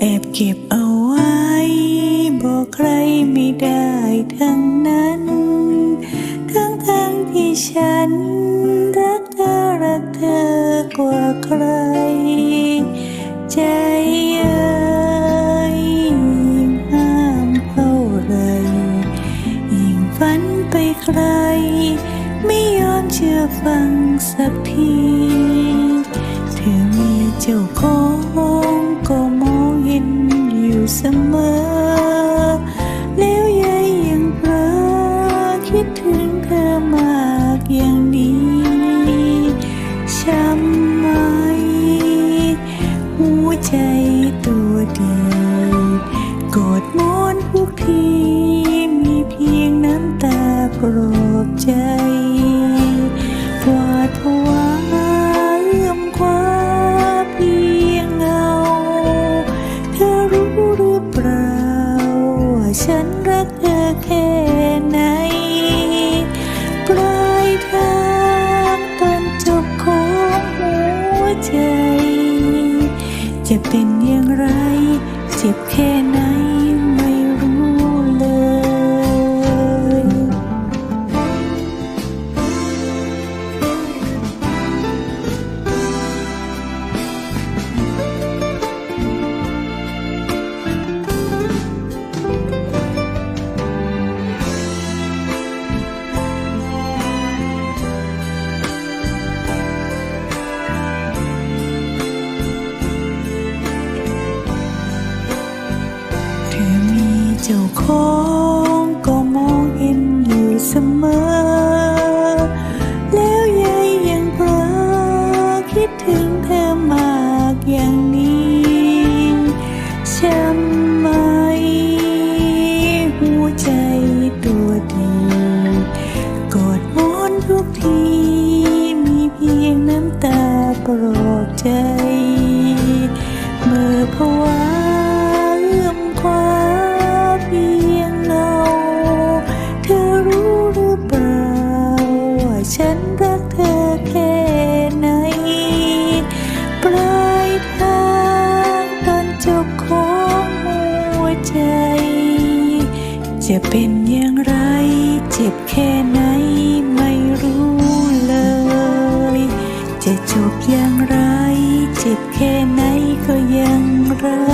แอบเก็บเอาไว้ บอกใครไม่ได้ทั้งนั้น ทั้งทั้งๆที่ฉัน รักเธอรักเธอกว่าใคร ใจ เชื่อฟังสักทีเธอมีเจ้าของก็มองเห็นอยู่เสมอ แล้วยายยังเพลอคิดถึงเธอมากอย่างนี้ช้ำไหมหัวใจตัวเดียวกอดหมอนทุกทีมีเพียงน้ำตาโปล เจ็บแค่ไหน เจ้าของก็มองเห็นอยู่เสมอ แล้วยายยังเพลอคิดถึงเธอมากอย่างนี้ช้ำไหมหัวใจตัวดีกอดมอนทุกที มีเพียงน้ำตาปลอบใจ จะเป็นอย่างไร เจ็บแค่ไหนไม่รู้เลย จะจบอย่างไร เจ็บแค่ไหนก็ยังรัก